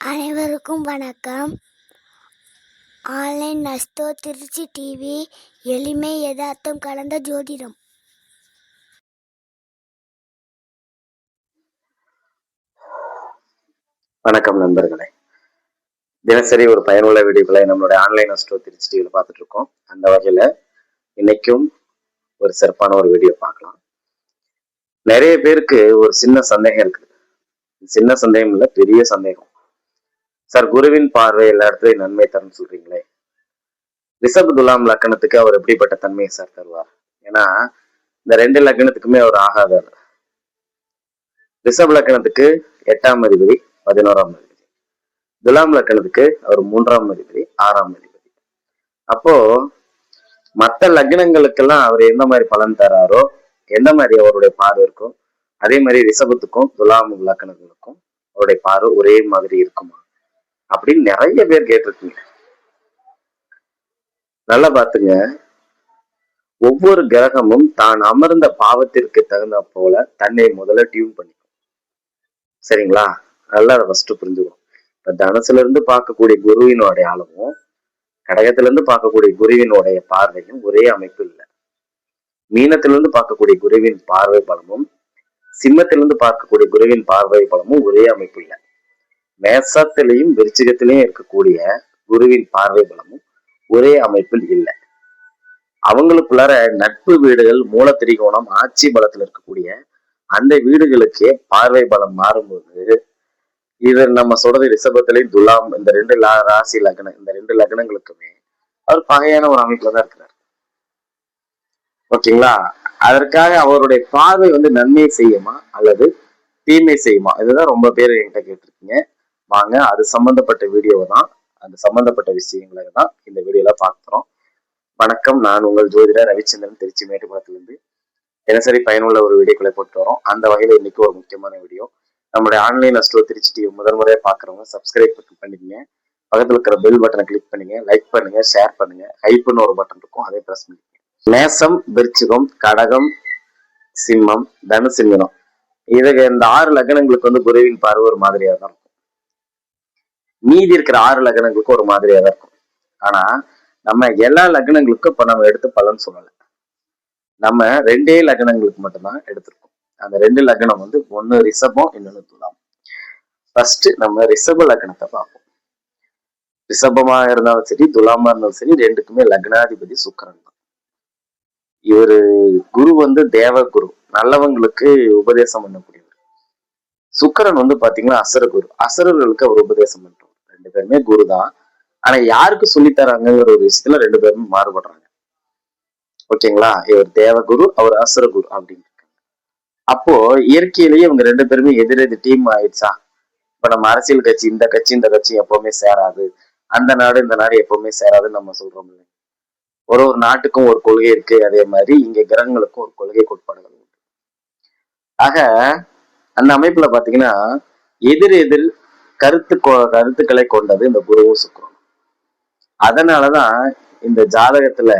அனைவருக்கும் வணக்கம். Online நஸ்தோ Trichy TV எளிமை யதார்த்தம் கலந்த ஜோதிடம். வணக்கம் நண்பர்களே. தினசரி ஒரு பயனுள்ள வீடியோக்களை நம்மளுடைய ஆன்லைன் நஸ்டோ திருச்சி டிவியில் பார்த்துட்டு இருக்கோம் அந்த வகையில் இன்னைக்கும் ஒரு சிறப்பான ஒரு வீடியோ பார்க்கலாம். நிறைய பேருக்கு ஒரு சின்ன சந்தேகம் இருக்கு சின்ன சந்தேகம் இல்லை பெரிய சந்தேகம். சார் குருவின் பார்வை எல்லா இடத்துலையும் நன்மை தரும்னு சொல்றீங்களே. ரிஷப் துலாம் லக்கணத்துக்கு அவர் எப்படிப்பட்ட தன்மையை சார் தருவார்? ஏன்னா இந்த ரெண்டு லக்கணத்துக்குமே அவர் ஆகாதார் ரிஷப் லக்கணத்துக்கு எட்டாம் அதிபதி பதினோராம் அதிபதி. துலாம் லக்கணத்துக்கு அவர் மூன்றாம் அதிபதி ஆறாம் அதிபதி. அப்போ மற்ற லக்னங்களுக்கெல்லாம் அவர் எந்த மாதிரி பலன் தராரோ எந்த மாதிரி அவருடைய பார்வை இருக்கும் அதே மாதிரி ரிஷபத்துக்கும் துலாம் லக்கணங்களுக்கும் அவருடைய பார்வை ஒரே மாதிரி இருக்குமா? அப்படின்னு நிறைய பேர் கேட்டிருக்கீங்க. நல்லா பாத்துங்க ஒவ்வொரு கிரகமும் தான் அமர்ந்த பாவத்திற்கு தகுந்த போல தன்னை முதல்ல டியூன் பண்ணிக்கும். சரிங்களா? நல்லா அதை ஃபர்ஸ்ட் புரிஞ்சுக்கணும். இப்ப தனுசுல இருந்து பார்க்கக்கூடிய குருவினுடைய அளவும் கடகத்துல இருந்து பார்க்கக்கூடிய குருவினுடைய பார்வையும் ஒரே அமைப்பு இல்லை. மீனத்திலிருந்து பார்க்கக்கூடிய குருவின் பார்வை பலமும் சிம்மத்திலிருந்து பார்க்கக்கூடிய குருவின் பார்வை பலமும் ஒரே அமைப்பு இல்லை. மேசத்திலையும் விருச்சிகத்திலையும் இருக்கக்கூடிய குருவின் பார்வை பலமும் ஒரே அமைப்பில் இல்லை. அவங்களுக்குள்ளார நட்பு வீடுகள் மூல திரிகோணம் ஆட்சி பலத்தில் இருக்கக்கூடிய அந்த வீடுகளுக்கே பார்வை பலம் மாறும்போது இது நம்ம சொல்றது ரிஷபத்திலையும் துலாம் இந்த ரெண்டு லா- ராசி லக்னம் இந்த ரெண்டு லக்னங்களுக்குமே அவர் பகையான ஒரு அமைப்புல தான் இருக்கிறார். ஓகேங்களா? அதற்காக அவருடைய பார்வை வந்து நன்மை செய்யுமா அல்லது தீமை செய்யுமா? இதுதான் ரொம்ப பேர் என்கிட்ட கேட்டிருக்கீங்க. வாங்க. அது சம்பந்தப்பட்ட வீடியோவை தான். அந்த சம்பந்தப்பட்ட விஷயங்களை தான் இந்த வீடியோல பார்க்குறோம். வணக்கம். நான் உங்கள் ஜோதிடர் ரவிச்சந்திரன் திருச்சி மேட்டுப்பாளத்திலிருந்து தினசரி பயனுள்ள ஒரு வீடியோக்களை போட்டு வரோம். அந்த வகையில இன்னைக்கு ஒரு முக்கியமான வீடியோ நம்மளுடைய ஆன்லைன் அஸ்ட்ரோ திருச்சி டிவி முதல் முறையா பாக்குறவங்க சப்ஸ்கிரைப் பண்ணிக்கங்க. பக்கத்துல இருக்கிற பெல் பட்டனை கிளிக் பண்ணுங்க. லைக் பண்ணுங்க ஷேர் பண்ணுங்க. ஹைப்னு ஒரு பட்டன் இருக்கும். அதை ப்ரெஸ் பண்ணிக்கங்க. மேசம் விருச்சிகம் கடகம் சிம்மம் தனுசு மீனம். இதுக்கு இந்த ஆறு லக்னங்களுக்கு வந்து குருவின் பார்வை ஒரு மாதிரியா தான் இருக்கும். மீதி இருக்கிற ஆறு லக்னங்களுக்கு ஒரு மாதிரியா தான் இருக்கும். ஆனா நம்ம எல்லா லக்னங்களுக்கும் இப்ப நம்ம எடுத்து பலன் சொல்லல. நம்ம ரெண்டே லக்னங்களுக்கு மட்டும்தான் எடுத்திருக்கோம். அந்த ரெண்டு லக்னம் வந்து ஒண்ணு ரிஷபம் இன்னொன்னு துலாம். ஃபர்ஸ்ட் நம்ம ரிஷப லக்னத்தை பார்ப்போம். ரிஷபமா இருந்தாலும் சரி துலாமா இருந்தாலும் சரி ரெண்டுக்குமே லக்னாதிபதி சுக்கரன் தான். இவரு குரு வந்து தேவ குரு நல்லவங்களுக்கு உபதேசம் பண்ணக்கூடியவர். சுக்கரன் வந்து பாத்தீங்கன்னா அசர குரு அசரர்களுக்கு அவர் உபதேசம் பண்றோம். ரெண்டு பேருமே குரு தான் ஆனா யாருக்கு சொல்லித்தராங்கிற ஒரு விஷயத்துல ரெண்டு பேருமே மாறுபடுறாங்க. ஓகேங்களா? இவர் தேவகுரு அவர் அசுரகுரு அப்படின்னு அப்போ இயற்கையிலேயே இவங்க ரெண்டு பேருமே எதிரெதிர் டீம் ஆயிடுச்சா? இப்ப நம்ம அரசியல் கட்சி இந்த கட்சி இந்த கட்சி எப்பவுமே சேராது. அந்த நாடு இந்த நாடு எப்பவுமே சேராதுன்னு நம்ம சொல்றோம் இல்லையா? ஒரு ஒரு நாட்டுக்கும் ஒரு கொள்கை இருக்கு. அதே மாதிரி இங்க கிரகங்களுக்கும் ஒரு கொள்கை கோட்பாடுகள் உண்டு. ஆக அந்த அமைப்புல பாத்தீங்கன்னா எதிர் எதிர் கருத்து கொ- கருத்துக்களை கொண்டது இந்த குருவும் சுக்கரம் அதனாலதான் இந்த ஜாதகத்துல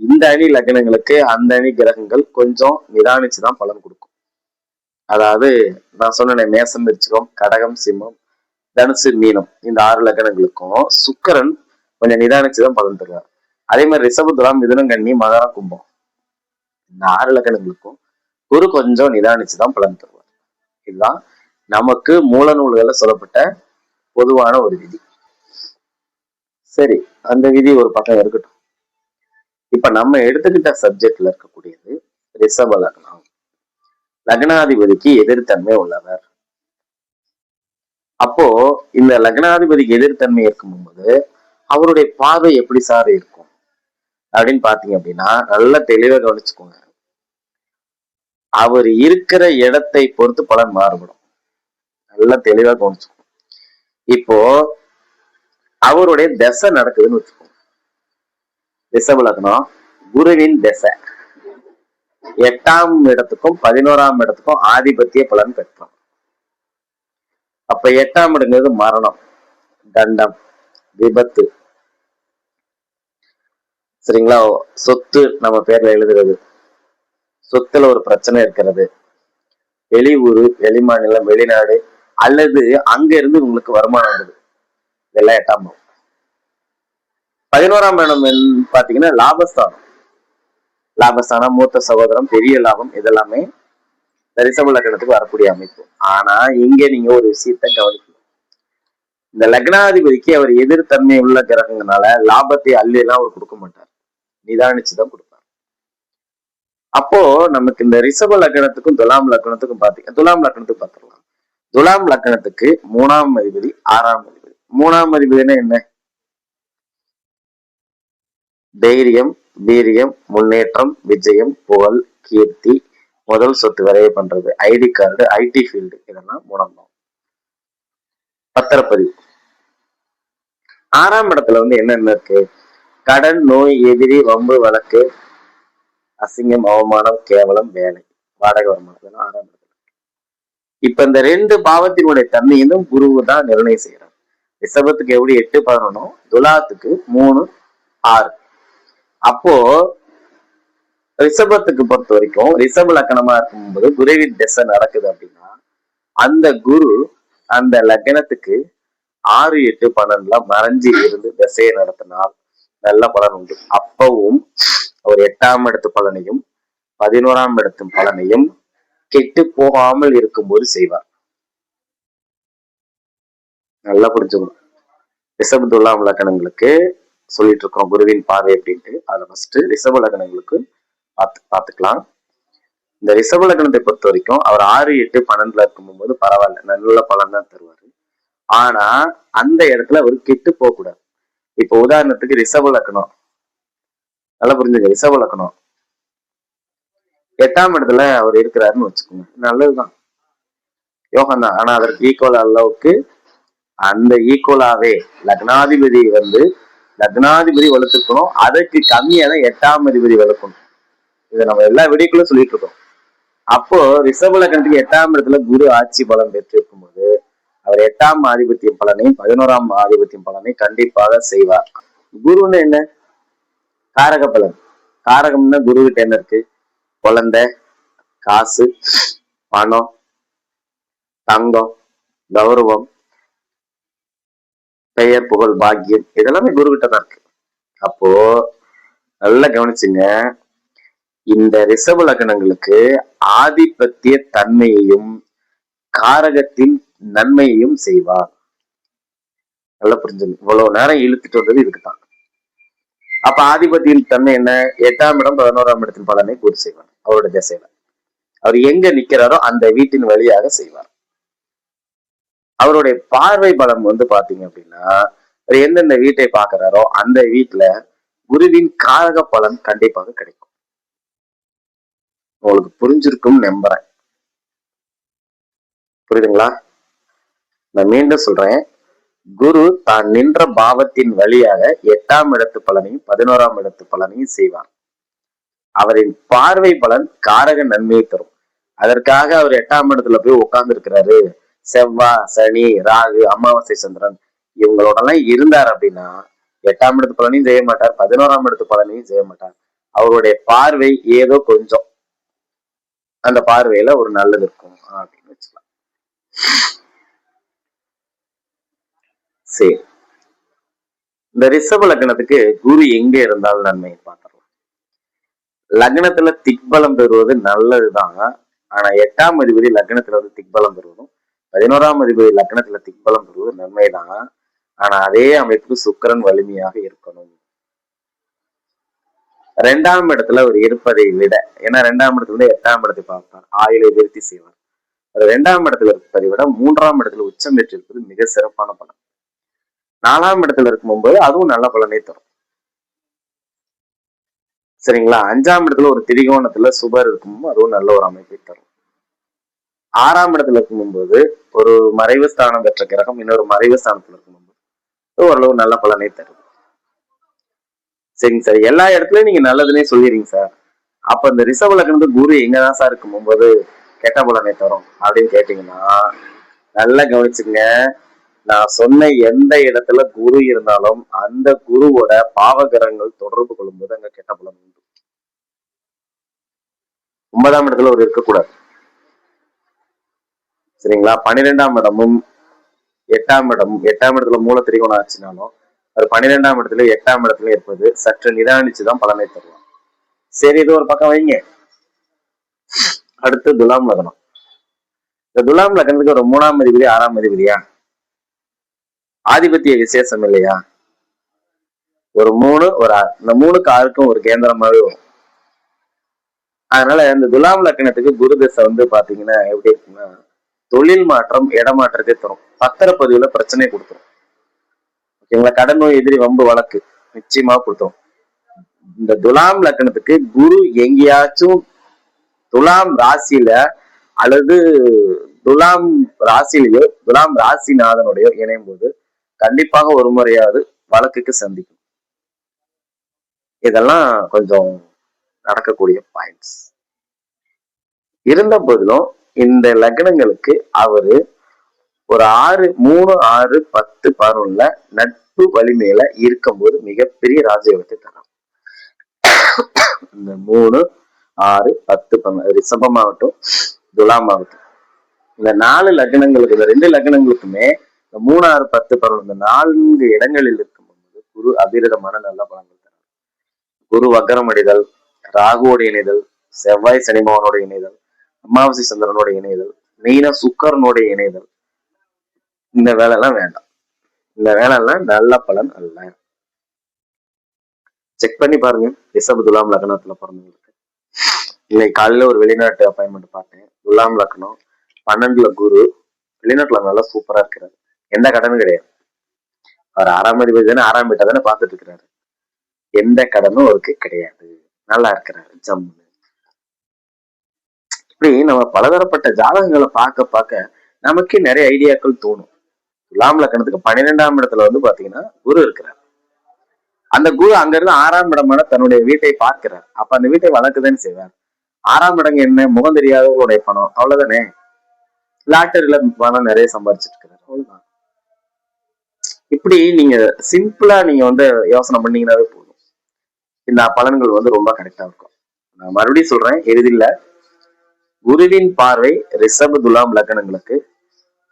இந்த அணி லக்னங்களுக்கு அந்த அணி கிரகங்கள் கொஞ்சம் நிதானிச்சுதான் பலன் கொடுக்கும். அதாவது நான் சொன்னேன் மேசம் விருச்சிகம் கடகம் சிம்மம் தனுசு மீனம் இந்த ஆறு லக்னங்களுக்கும் சுக்கரன் கொஞ்சம் நிதானிச்சுதான் பலன் தருவார். அதே மாதிரி ரிஷப துலாம் மிதுனம் கண்ணி மகரம் கும்பம் இந்த ஆறு லக்னங்களுக்கும் குரு கொஞ்சம் நிதானிச்சுதான் பலன் தருவார். இதுதான் நமக்கு மூல நூல்கள்ல சொல்லப்பட்ட பொதுவான ஒரு விதி. சரி அந்த விதி ஒரு பக்கம் இருக்கட்டும். இப்ப நம்ம எடுத்துக்கிட்ட சப்ஜெக்ட்ல இருக்கக்கூடியது ரிஷப லக்னம். லக்னாதிபதிக்கு எதிர்த்தன்மை உள்ளவர். அப்போ இந்த லக்னாதிபதிக்கு எதிர்த்தன்மை இருக்கும்போது அவருடைய பார்வை எப்படி சார் இருக்கும்? அப்படின்னு பாத்தீங்க அப்படின்னா நல்ல தெளிவாக கவனிச்சுக்கோங்க. அவர் இருக்கிற இடத்தை பொறுத்து பலன் மாறுபடும். நல்லா தெளிவா கவனிச்சுக்கோங்க இப்போ அவருடைய தசை நடக்குதுன்னு வச்சுக்கோங்க. ரிஷப குருவின் தசை. எட்டாம் இடத்துக்கும் பதினோராம் இடத்துக்கும் ஆதிபத்திய பலன் பெற்றோம் அப்ப எட்டாம் இடங்கிறது மரணம் தண்டம் விபத்து. சரிங்களா? சொத்து நம்ம பேர்ல எழுதுறது. சொத்துல ஒரு பிரச்சனை இருக்கிறது. வெளி ஊரு வெளி மாநிலம் வெளிநாடு அல்லது அங்க இருந்து உங்களுக்கு வருமானம் வருது. இதெல்லாம் எட்டாம் பாவம். பதினோராம் இடம் பாத்தீங்கன்னா லாபஸ்தானம். லாபஸ்தானம் மூத்த சகோதரம் பெரிய லாபம் இதெல்லாமே ரிசப லக்னத்துக்கு வரக்கூடிய அமைப்பு. ஆனா இங்க நீங்க ஒரு விஷயத்த கவனிக்கணும். இந்த லக்னாதிபதிக்கு அவர் எதிர்த்தன்மை உள்ள கிரகங்கனால லாபத்தை அள்ளியெல்லாம் அவர் கொடுக்க மாட்டார். நிதானிச்சுதான் கொடுப்பார். அப்போ நமக்கு இந்த ரிசப லக்னத்துக்கும் துலாம் லக்னத்துக்கும் பாத்தீங்க துலாம் லக்னத்துக்கு பாத்துக்கலாம். துலாம் லக்னத்துக்கு மூணாம் அதிபதி ஆறாம் அதிபதி. மூணாம் அதிபதினா என்ன? தைரியம் வீரியம் முன்னேற்றம் விஜயம் புகழ் கீர்த்தி முதல் சொத்து வரைய பண்றது. ஐடி கார்டு ஐடி ஃபீல்டு இதெல்லாம் மூணாம் பாவம் பத்திரப்பதிவு. ஆறாம் இடத்துல வந்து என்னென்ன இருக்கு? கடன் நோய் எதிரி வம்பு வழக்கு அசிங்கம் அவமானம் கேவலம் வேலை வாடகை வருமானம். இதெல்லாம் ஆறாம் இடத்துல இப்ப இந்த ரெண்டு பாவத்தினுடைய தன்மையிலும் குருவு தான் நிர்ணயம் செய்யறார் ரிஷபத்துக்கு எப்படி? எட்டு பதினொன்னோ துலாத்துக்கு மூணு ஆறு. அப்போ ரிஷபத்துக்கு பொறுத்த வரைக்கும் ரிஷப லக்கணமா இருக்கும்போது குருவின் திசை நடக்குது அப்படின்னா அந்த குரு அந்த லக்னத்துக்கு ஆறு எட்டு பன்னெண்டுல மறைஞ்சு இருந்து திசையை நடத்தினால் நல்ல பலன் உண்டு. அப்பவும் அவர் எட்டாம் இடத்து பலனையும் பதினோராம் இடத்து பலனையும் கெட்டு போகாமல் இருக்கும்போது செய்வார். நல்லா புரிஞ்சுக்கணும் ரிஷப லக்கணங்களுக்கு சொல்லிட்டு இருக்கோம் குருவின் பார்வை அப்படின்ட்டு. அதுல ஃபர்ஸ்ட் ரிஷப லக்னங்களுக்கு பார்த்து பார்த்துக்கலாம் இந்த ரிஷப லக்னத்தை பொறுத்த வரைக்கும் அவர் ஆறு எட்டு பன்னெண்டுல இருக்கும்போது பரவாயில்ல நல்ல பலன் தான் தருவாரு. ஆனா அந்த இடத்துல அவர் கெட்டு போகக்கூடாது. இப்போ உதாரணத்துக்கு ரிஷப லக்னம் நல்லா புரிஞ்சுங்க ரிஷப லக்னம் எட்டாம் இடத்துல அவர் இருக்கிறாருன்னு வச்சுக்கோங்க. நல்லதுதான். யோகம் தான் ஆனா அதற்கு ஈக்குவல் அளவுக்கு அந்த ஈக்குவலாவே லக்னாதிபதி வந்து லக்னாதிபதி வளர்த்துக்கணும் அதற்கு கம்மியா தான் எட்டாம் அதிபதி வளர்க்கணும் இதை நம்ம எல்லா வீடியோக்குள்ள சொல்லிட்டு இருக்கோம். அப்போ ரிஷப லக்னத்துக்கு எட்டாம் இடத்துல குரு ஆட்சி பலம் பெற்றிருக்கும் போது அவர் எட்டாம் ஆதிபத்தியம் பலனையும் பதினோராம் ஆதிபத்தியம் பலனையும் கண்டிப்பாக செய்வார். குருன்னு என்ன? காரக பலன். காரகம்னா குரு கிட்ட என்ன இருக்கு? குழந்தை காசு பணம் தங்கம் கௌரவம் பெயர் புகழ் பாக்கியம் இதெல்லாமே குரு கிட்ட தான் இருக்கு. அப்போ நல்லா கவனிச்சுங்க. இந்த ரிசர்வ் லக்கணங்களுக்கு ஆதிபத்திய தன்மையையும் காரகத்தின் நன்மையையும் செய்வார். நல்லா புரிஞ்சுங்க. இவ்வளவு நேரம் இழுத்துட்டு வந்தது இதுக்கு தான் அப்ப ஆதிபத்தியின் தன்மை என்ன? எட்டாம் இடம் பதினோராம் இடத்தின் பலனை பூர்த்தி செய்வார். அவருடைய திசையில. அவர் எங்க நிக்கிறாரோ அந்த வீட்டின் வழியாக செய்வார். அவருடைய பார்வை பலம் வந்து பாத்தீங்க அப்படின்னா அவர் எந்தெந்த வீட்டை பாக்குறாரோ அந்த வீட்டுல குருவின் காரக பலன் கண்டிப்பாக கிடைக்கும். உங்களுக்கு புரிஞ்சிருக்கும் நம்புறேன். புரியுதுங்களா? நான் மீண்டும் சொல்றேன். குரு தான் நின்ற பாவத்தின் வழியாக எட்டாம் இடத்து பலனையும் பதினோராம் இடத்து பலனையும் செய்வார். அவரின் பார்வை பலன் காரக நன்மையை தரும். அதற்காக அவர் எட்டாம் இடத்துல போய் உட்கார்ந்து இருக்கிறாரு செவ்வாய் சனி ராகு அமாவாசை சந்திரன் இவங்களோட எல்லாம் இருந்தார் அப்படின்னா எட்டாம் இடத்து பலனையும் செய்ய மாட்டார் பதினோராம் இடத்து பலனையும் செய்ய மாட்டார். அவருடைய பார்வை ஏதோ கொஞ்சம். அந்த பார்வையில ஒரு நல்லது இருக்கும் அப்படின்னு வச்சுக்கலாம். சரி. இந்த ரிஷப லக்னத்துக்கு குரு எங்க இருந்தாலும் நன்மை பார்த்தோம் லக்னத்துல திக்பலம் பெறுவது நல்லதுதான். ஆனா எட்டாம் அதிபதி லக்னத்துல வந்து திக்பலம் பெறுவதும் பதினோராம் அதிபதி லக்னத்துல திக்பலம் பெறுவது நன்மைதான். ஆனா அதே அமைப்பு சுக்கிரன் வலிமையாக இருக்கணும். ரெண்டாம் இடத்துல அவர் இருப்பதை விட ஏன்னா ரெண்டாம் இடத்துல இருந்து எட்டாம் இடத்தை பார்ப்பார் ஆயுளை விருத்தி செய்வார். அது ரெண்டாம் இடத்துல இருப்பதை விட மூன்றாம் இடத்துல உச்சம் பெற்றிருப்பது மிக சிறப்பான பலன். நாலாம் இடத்துல இருக்கும்போது அதுவும் நல்ல பலனை தரும். சரிங்களா? அஞ்சாம் இடத்துல ஒரு திரிகோணத்துல சுபர் இருக்கும் அதுவும் நல்ல ஒரு அமைப்பை தரும். ஆறாம் இடத்துல இருக்கும்போது ஒரு மறைவு ஸ்தானம் பெற்ற கிரகம் இன்னொரு மறைவு ஸ்தானத்துல இருக்கும்போது ஓரளவு நல்ல பலனை தரும். சரிங்க சார். எல்லா இடத்துலயும் நீங்க நல்லதுன்னே சொல்லிடுறீங்க சார். அப்ப இந்த ரிசர்வ் லக்னத்து குரு எங்கதான் சார் இருக்கும்போது கெட்ட பலனை தரும் அப்படின்னு கேட்டீங்கன்னா நல்லா கவனிச்சுங்க நான் சொன்ன எந்த இடத்துல குரு இருந்தாலும் அந்த குருவோட பாவகிரகங்கள் தொடர்பு கொள்ளும்போது அங்க கெட்ட பலன் உண்டு. ஒன்பதாம் இடத்துல ஒரு இருக்கக்கூடாது. சரிங்களா? பன்னிரெண்டாம் இடமும் எட்டாம் இடம் எட்டாம் இடத்துல மூல திரிகோணம் ஆச்சுனாலும் அது பன்னிரெண்டாம் இடத்துல எட்டாம் இடத்துல இருப்பது சற்று நிதானிச்சுதான் பலனை தருவோம் சரி இது ஒரு பக்கம் வைங்க. அடுத்து துலாம் லக்னம். இந்த துலாம் லக்னத்துக்கு ஒரு மூணாம் அதிபதி ஆறாம் அதிபதியா? ஆதிபத்திய விசேஷம் இல்லையா? ஒரு மூணு ஒரு இந்த மூணுக்கு ஆறுக்கும் ஒரு கேந்திரமாவே வரும். அதனால இந்த துலாம் லக்கணத்துக்கு குரு தசை வந்து பாத்தீங்கன்னா எப்படி இருக்குன்னா தொழில் மாற்றம் இடமாற்றத்தை தரும். பத்திரப்பதிவுல பிரச்சனை கொடுத்துரும். ஓகேங்களா? கடன் நோய் எதிரி வம்பு வழக்கு நிச்சயமா கொடுத்தோம் இந்த துலாம் லக்கணத்துக்கு குரு எங்கேயாச்சும் துலாம் ராசியில அல்லது துலாம் ராசியிலேயோ துலாம் ராசிநாதனுடையோ இணையும் போது கண்டிப்பாக ஒரு முறையாவது வழக்குக்கு சந்திக்கும். இதெல்லாம் கொஞ்சம் நடக்கக்கூடிய பாயிண்ட்ஸ் இருந்த போதிலும் இந்த லக்னங்களுக்கு அவரு ஒரு ஆறு மூணு ஆறு பத்து பதினொன்னுல நட்பு வலிமையில இருக்கும்போது மிகப்பெரிய ராஜயோகத்தை தரும் இந்த மூணு ஆறு பத்து பன்னெண்டு ரிஷபமாகட்டும் துலாமாகட்டும் இந்த நாலு லக்னங்களுக்கு இந்த ரெண்டு லக்னங்களுக்குமே இந்த மூணாறு பத்து பதினொன்று இந்த நான்கு இடங்களில் இருக்கும்போது குரு அபிரதமான நல்ல பலன்கள் தரும். குரு வக்கரமடைதல் ராகுவோட இணைதல் செவ்வாய் சனிமகனோட இணைதல் அமாவாசை சந்திரனோட இணைதல் மெயினா சுக்கரனோட இணைதல். இந்த வேலை எல்லாம் வேண்டாம். இந்த வேலை எல்லாம் நல்ல பலன் அல்ல. செக் பண்ணி பாருங்க. ரிஷப துலாம் லக்னத்துல பிறந்தவங்களுக்கு இன்னைக்கு காலையில ஒரு வெளிநாட்டு அப்பாயின்மெண்ட் பார்த்தேன். துலாம் லக்னம் பன்னெண்டுல குரு. வெளிநாட்டுல நல்லா சூப்பரா இருக்கிறாரு. எந்த கடனும் கிடையாது. அவர் ஆறாம் அதிபதி தானே ஆறாம் வீட்டை தானே பார்த்துட்டு இருக்கிறாரு எந்த கடனும் அவருக்கு கிடையாது. நல்லா இருக்கிறாரு ஜம்மு இப்படி நம்ம பலதரப்பட்ட ஜாதகங்களை பார்க்க பார்க்க நமக்கே நிறைய ஐடியாக்கள் தோணும். துலாம் லக்கணத்துக்கு பன்னிரெண்டாம் இடத்துல வந்து பாத்தீங்கன்னா குரு இருக்கிறார். அந்த குரு அங்க இருந்து ஆறாம் இடமான தன்னுடைய வீட்டை பார்க்கிறார். அப்ப அந்த வீட்டை வளர்க்குதானே செய்வார். ஆறாம் இடம் என்ன? முகம் தெரியாதவங்களுடைய பணம். அவ்வளவுதானே? லாட்டரியில பணம் நிறைய சம்பாரிச்சிட்டு இருக்கிறார். அவ்வளவுதான். இப்படி நீங்க சிம்பிளா நீங்க வந்து யோசனை பண்ணீங்கன்னாவே போதும். இந்த பலன்கள் வந்து ரொம்ப கரெக்டா இருக்கும். நான் மறுபடியும் சொல்றேன் எளிதில்ல. குருவின் பார்வை ரிஷப துலாம் லக்னங்களுக்கு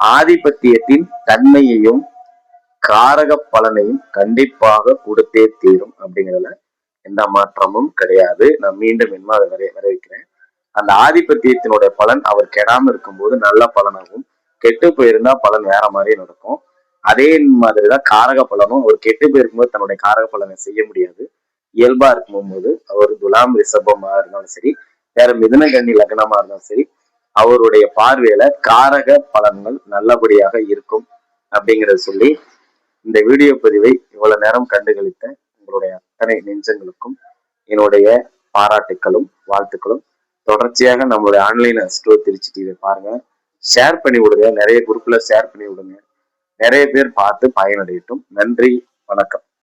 ஆதிபத்தியத்தின் தன்மையையும் காரக பலனையும் கண்டிப்பாக கொடுத்தே தீரும் அப்படிங்கிறதுல எந்த மாற்றமும் கிடையாது. நான் மீண்டும் இன்னும் அதை வரைய வரவேற்கிறேன். அந்த ஆதிபத்தியத்தினுடைய பலன் அவர் கெடாம இருக்கும்போது நல்ல பலனாகும் கெட்டு போயிருந்தா பலன் வேற மாதிரி நடக்கும். அதே மாதிரிதான் காரக பலனும் அவர் கெட்டு போயிருக்கும்போது தன்னுடைய காரக பலனை செய்ய முடியாது. இயல்பா இருக்கும்போது அவர் துலாம் ரிஷபமா இருந்தாலும் சரி வேற மிதுனகண்ணி லக்னமா இருந்தாலும் சரி அவருடைய பார்வையில காரக பலன்கள் நல்லபடியாக இருக்கும் அப்படிங்கறத சொல்லி இந்த வீடியோ பதிவை இவ்வளவு நேரம் கண்டுகளித்த உங்களுடைய அத்தனை நெஞ்சங்களுக்கும் என்னுடைய பாராட்டுக்களும் வாழ்த்துக்களும். தொடர்ச்சியாக நம்மளுடைய ஆன்லைன் ஸ்டோர் திருச்சி டிவியை பாருங்க. ஷேர் பண்ணி விடுங்க. நிறைய குரூப்ல ஷேர் பண்ணி விடுங்க. நிறைய பேர் பார்த்து பயனடையட்டும். நன்றி வணக்கம்.